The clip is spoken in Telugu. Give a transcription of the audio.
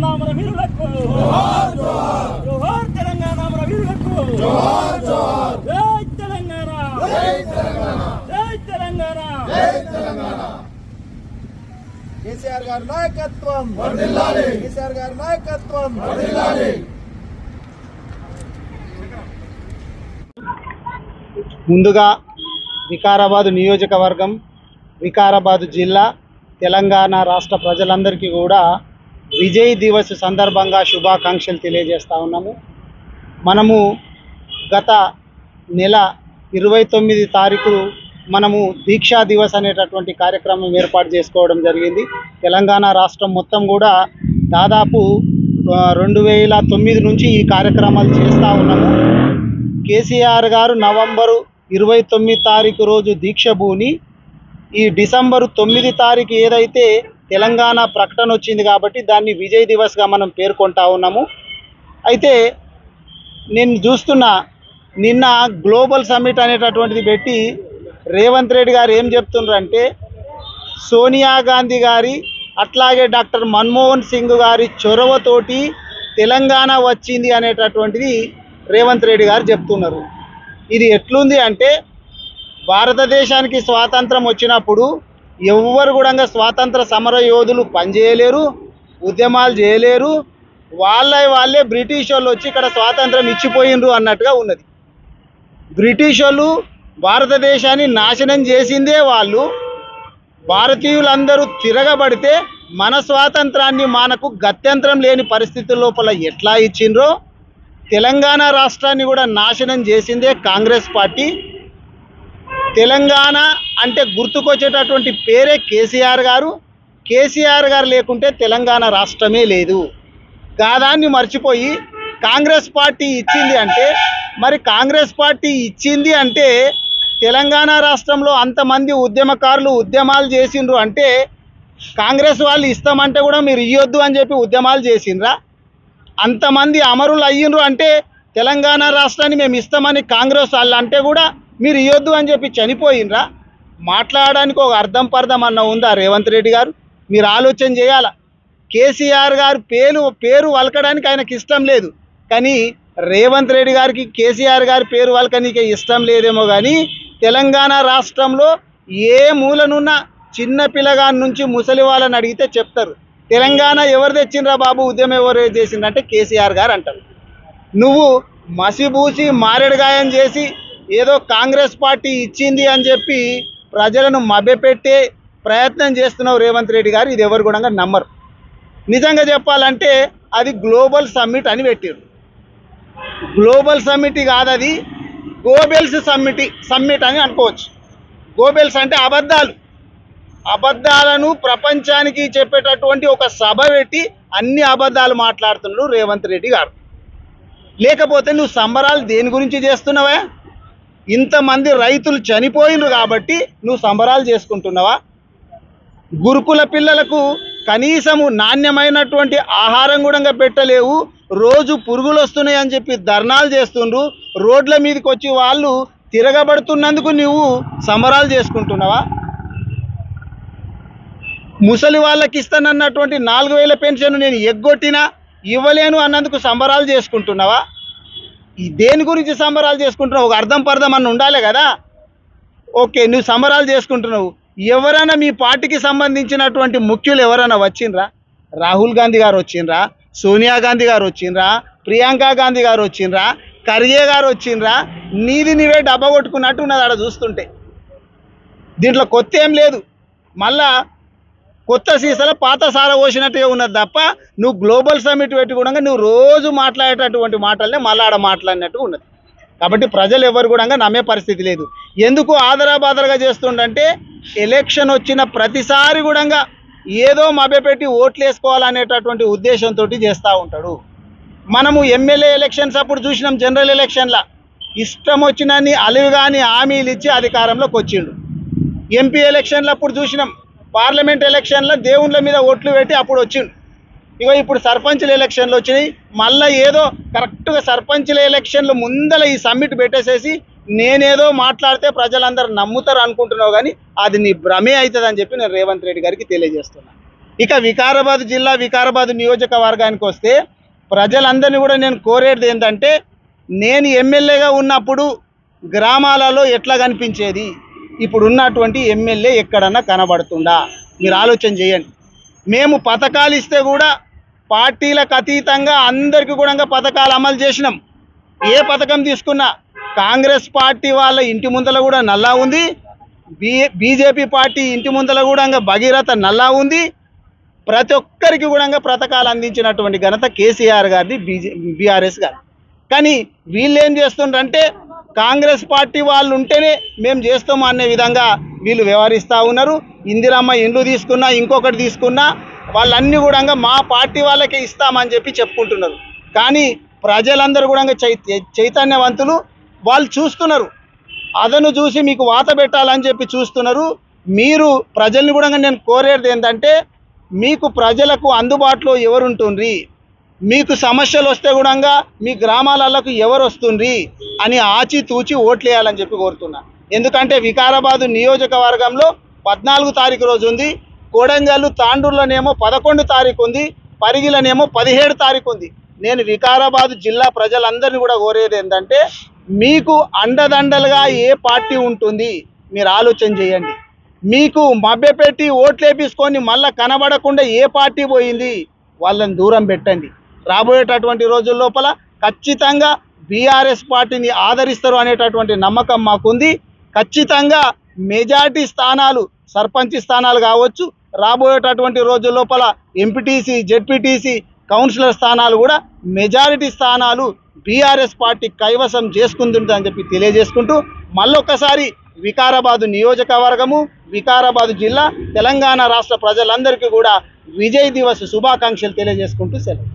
తెలంగాణ మన వీరులకు జోహార్ తెలంగాణ మన వీరులకు జై తెలంగాణ. జై తెలంగాణ. కేసీఆర్ గారి నాయకత్వం. కేసీఆర్ గారి నాయకత్వం. ముందుగా వికారాబాద్ నియోజకవర్గం వికారాబాద్ జిల్లా తెలంగాణ రాష్ట్ర ప్రజలందరికీ కూడా విజయ్ దివస్ సందర్భంగా శుభాకాంక్షలు తెలియజేస్తూ ఉన్నాము. మనము గత నెల ఇరవై తొమ్మిది తారీఖు మనము దీక్షా దివస్ అనేటటువంటి కార్యక్రమం ఏర్పాటు చేసుకోవడం జరిగింది. తెలంగాణ రాష్ట్రం మొత్తం కూడా దాదాపు రెండు వేల తొమ్మిది నుంచి ఈ కార్యక్రమాలు చేస్తూ ఉన్నాము. కేసీఆర్ గారు నవంబరు ఇరవై తొమ్మిది తారీఖు రోజు దీక్ష భూని ఈ డిసెంబరు తొమ్మిది తారీఖు ఏదైతే తెలంగాణ ప్రకటన వచ్చింది కాబట్టి దాన్ని విజయ్ దివస్గా మనం పేర్కొంటా ఉన్నాము. అయితే నేను చూస్తున్నా నిన్న గ్లోబల్ సమ్మిట్ అనేటటువంటిది పెట్టి రేవంత్ రెడ్డి గారు ఏం చెప్తున్నారంటే సోనియా గాంధీ గారి అట్లాగే డాక్టర్ మన్మోహన్ సింగ్ గారి చొరవతోటి తెలంగాణ వచ్చింది అనేటటువంటిది రేవంత్ రెడ్డి గారు చెప్తున్నారు. ఇది ఎట్లుంది అంటే భారతదేశానికి స్వాతంత్రం వచ్చినప్పుడు ఎవ్వరు కూడా స్వాతంత్ర సమర యోధులు పనిచేయలేరు ఉద్యమాలు చేయలేరు. వాళ్ళ వాళ్ళే బ్రిటిష్ వాళ్ళు వచ్చి ఇక్కడ స్వాతంత్రం ఇచ్చిపోయినరు అన్నట్టుగా ఉన్నది. బ్రిటిష్ వాళ్ళు భారతదేశాన్ని నాశనం చేసిందే వాళ్ళు. భారతీయులందరూ తిరగబడితే మన స్వాతంత్రాన్ని మనకు గత్యంతరం లేని పరిస్థితుల లోపల ఎట్లా ఇచ్చిండ్రో తెలంగాణ రాష్ట్రాన్ని కూడా నాశనం చేసిందే కాంగ్రెస్ పార్టీ. తెలంగాణ అంటే గుర్తుకొచ్చేటటువంటి పేరే కేసీఆర్ గారు. కేసీఆర్ గారు లేకుంటే తెలంగాణ రాష్ట్రమే లేదు. గాదాన్ని మర్చిపోయి కాంగ్రెస్ పార్టీ ఇచ్చింది అంటే మరి కాంగ్రెస్ పార్టీ ఇచ్చింది అంటే తెలంగాణ రాష్ట్రంలో అంతమంది ఉద్యమకారులు ఉద్యమాలు చేసిండ్రు అంటే కాంగ్రెస్ వాళ్ళు ఇస్తామంటే కూడా మీరు ఇవ్వద్దు అని చెప్పి ఉద్యమాలు చేసిండ్రా? అంతమంది అమరులు అయ్యిండ్రు అంటే తెలంగాణ రాష్ట్రాన్ని మేము ఇస్తామని కాంగ్రెస్ వాళ్ళు అంటే కూడా మీరు ఇవ్వద్దు అని చెప్పి చనిపోయినరా? మాట్లాడడానికి ఒక అర్థం పర్థం అన్న ఉందా రేవంత్ రెడ్డి గారు? మీరు ఆలోచన చేయాల? కేసీఆర్ గారు పేరు పేరు వలకడానికి ఆయనకి ఇష్టం లేదు. కానీ రేవంత్ రెడ్డి గారికి కేసీఆర్ గారి పేరు వలకనికే ఇష్టం లేదేమో కానీ తెలంగాణ రాష్ట్రంలో ఏ మూలనున్న చిన్న పిల్లగాని నుంచి ముసలి వాళ్ళని అడిగితే చెప్తారు. తెలంగాణ ఎవరు తెచ్చిండ్రా బాబు? ఉద్యమం ఎవరు చేసిండ్రంటే కేసీఆర్ గారు అంటారు. నువ్వు మసిబూసి మారేడుగాయం చేసి ఏదో కాంగ్రెస్ పార్టీ ఇచ్చింది అని చెప్పి ప్రజలను మభ్యపెట్టే ప్రయత్నం చేస్తున్నావు రేవంత్ రెడ్డి గారు ఇది ఎవరు కూడా నమ్మరు. నిజంగా చెప్పాలంటే అది గ్లోబల్ సమ్మిట్ అని పెట్టారు గ్లోబల్ సమ్మిట్ కాదు అది గోబెల్స్ సమ్మిట్ సమ్మిట్ అని అనుకోవచ్చు. గోబెల్స్ అంటే అబద్ధాలు. అబద్ధాలను ప్రపంచానికి చెప్పేటటువంటి ఒక సభ పెట్టి అన్ని అబద్ధాలు మాట్లాడుతున్నాడు రేవంత్ రెడ్డి గారు. లేకపోతే నువ్వు సంబరాలు దేని గురించి చేస్తున్నావా? ఇంతమంది రైతులు చనిపోయినరు కాబట్టి నువ్వు సంబరాలు చేసుకుంటున్నావా? గురుకుల పిల్లలకు కనీసము నాణ్యమైనటువంటి ఆహారం కూడా పెట్టలేవు. రోజు పురుగులు వస్తున్నాయి అని చెప్పి ధర్నాలు చేస్తుండ్రు. రోడ్ల మీదకి వచ్చి వాళ్ళు తిరగబడుతున్నందుకు నువ్వు సంబరాలు చేసుకుంటున్నావా? ముసలి వాళ్ళకి ఇస్తానన్నటువంటి నాలుగు వేల పెన్షన్ నేను ఎగ్గొట్టినా ఇవ్వలేను అన్నందుకు సంబరాలు చేసుకుంటున్నావా? దేని గురించి సంబరాలు చేసుకుంటున్నావు? ఒక అర్థం పర్థం అన్న ఉండాలి కదా? ఓకే నువ్వు సంబరాలు చేసుకుంటున్నావు. ఎవరైనా మీ పార్టీకి సంబంధించినటువంటి ముఖ్యులు ఎవరైనా వచ్చిండ్రా? రాహుల్ గాంధీ గారు వచ్చిండ్రా? సోనియా గాంధీ గారు వచ్చిండ్రా? ప్రియాంక గాంధీ గారు వచ్చిండ్రా? ఖర్గే గారు వచ్చిండ్రా? నీది నీవే డబ్బా కొట్టుకున్నట్టు ఉన్నది ఆడ చూస్తుంటే. దీంట్లో కొత్త ఏం లేదు. మళ్ళా కొత్త సీసాలో పాత సార పోసినట్టుగా ఉన్నది తప్ప నువ్వు గ్లోబల్ సమిట్ పెట్టి కూడా నువ్వు రోజు మాట్లాడేటటువంటి మాటలనే మళ్ళీ ఆడ మాట్లాడినట్టు ఉన్నది. కాబట్టి ప్రజలు ఎవరు కూడా నమ్మే పరిస్థితి లేదు. ఎందుకు ఆదరాబాదరగా చేస్తుండంటే ఎలక్షన్ వచ్చిన ప్రతిసారి కూడా ఏదో మభ్యపెట్టి ఓట్లు వేసుకోవాలనేటటువంటి ఉద్దేశంతో చేస్తూ ఉంటాడు. మనము ఎమ్మెల్యే ఎలక్షన్స్ అప్పుడు చూసినాం జనరల్ ఎలక్షన్ల. ఇష్టం వచ్చినన్ని కానీ హామీలు ఇచ్చి అధికారంలోకి వచ్చిండు. ఎంపీ ఎలక్షన్లు అప్పుడు చూసినాం. పార్లమెంట్ ఎలక్షన్లో దేవుళ్ళ మీద ఓట్లు పెట్టి అప్పుడు వచ్చిండు. ఇగో ఇప్పుడు సర్పంచుల ఎలక్షన్లు వచ్చినాయి. మళ్ళీ ఏదో కరెక్ట్గా సర్పంచుల ఎలక్షన్లు ముందల ఈ సమ్మిట్ పెట్టేసేసి నేనేదో మాట్లాడితే ప్రజలందరూ నమ్ముతారు అనుకుంటున్నావు కానీ అది నీ భ్రమే అవుతుంది అని చెప్పి నేను రేవంత్ రెడ్డి గారికి తెలియజేస్తున్నాను ఇక వికారాబాద్ జిల్లా వికారాబాద్ నియోజకవర్గానికి వస్తే ప్రజలందరినీ కూడా నేను కోరేది ఏంటంటే నేను ఎమ్మెల్యేగా ఉన్నప్పుడు గ్రామాలలో ఎట్లా కనిపించేది? ఇప్పుడున్నటువంటి ఎమ్మెల్యే ఎక్కడన్నా కనబడుతుందా? మీరు ఆలోచన చేయండి. మేము పథకాలు ఇస్తే కూడా పార్టీలకు అతీతంగా అందరికీ కూడా పథకాలు అమలు చేసినాం. ఏ పథకం తీసుకున్నా కాంగ్రెస్ పార్టీ వాళ్ళ ఇంటి ముందల కూడా నల్లా ఉంది. బీజేపీ పార్టీ ఇంటి ముందల కూడా భగీరథ నల్లా ఉంది. ప్రతి ఒక్కరికి కూడా పథకాలు అందించినటువంటి ఘనత కేసీఆర్ గారిది బీజే బీఆర్ఎస్ గారు కానీ వీళ్ళు ఏం చేస్తుండ్రంటే కాంగ్రెస్ పార్టీ వాళ్ళు ఉంటేనే మేము చేస్తాము అనే విధంగా వీళ్ళు వ్యవహరిస్తూ ఉన్నారు. ఇందిరమ్మ ఇండ్లు తీసుకున్నా ఇంకొకటి తీసుకున్నా వాళ్ళన్నీ కూడా మా పార్టీ వాళ్ళకే ఇస్తామని చెప్పి చెప్పుకుంటున్నారు. కానీ ప్రజలందరూ కూడా చై చైతన్యవంతులు వాళ్ళు చూస్తున్నారు. అదను చూసి మీకు వాత పెట్టాలని చెప్పి చూస్తున్నారు. మీరు ప్రజల్ని కూడా నేను కోరేది ఏంటంటే మీకు ప్రజలకు అందుబాటులో ఎవరుంటుంది మీకు సమస్యలు వస్తే కూడా మీ గ్రామాలకు ఎవరు వస్తుండ్రి అని ఆచితూచి ఓట్లు వేయాలని చెప్పి కోరుతున్నా. ఎందుకంటే వికారాబాదు నియోజకవర్గంలో పద్నాలుగు తారీఖు రోజు ఉంది కోడంగల్లు తాండూరులోనేమో పదకొండు తారీఖు ఉంది పరిగిలనేమో పదిహేడు తారీఖు ఉంది. నేను వికారాబాదు జిల్లా ప్రజలందరినీ కూడా కోరేది ఏంటంటే మీకు అండదండలుగా ఏ పార్టీ ఉంటుంది మీరు ఆలోచన చేయండి. మీకు మభ్యపెట్టి ఓట్లేపించుకొని మళ్ళీ కనబడకుండా ఏ పార్టీ పోయింది వాళ్ళని దూరం పెట్టండి. రాబోయేటటువంటి రోజుల లోపల ఖచ్చితంగా బీఆర్ఎస్ పార్టీని ఆదరిస్తారు అనేటటువంటి నమ్మకం మాకుంది. ఖచ్చితంగా మెజార్టీ స్థానాలు సర్పంచ్ స్థానాలు కావచ్చు రాబోయేటటువంటి రోజుల లోపల ఎంపీటీసీ జెడ్పీటీసీ కౌన్సిలర్ స్థానాలు కూడా మెజారిటీ స్థానాలు బీఆర్ఎస్ పార్టీ కైవసం చేసుకుంటుందని చెప్పి తెలియజేసుకుంటూ మళ్ళొక్కసారి వికారాబాదు నియోజకవర్గము వికారాబాదు జిల్లా తెలంగాణ రాష్ట్ర ప్రజలందరికీ కూడా విజయ్ దివస్ శుభాకాంక్షలు తెలియజేసుకుంటూ సెలవు.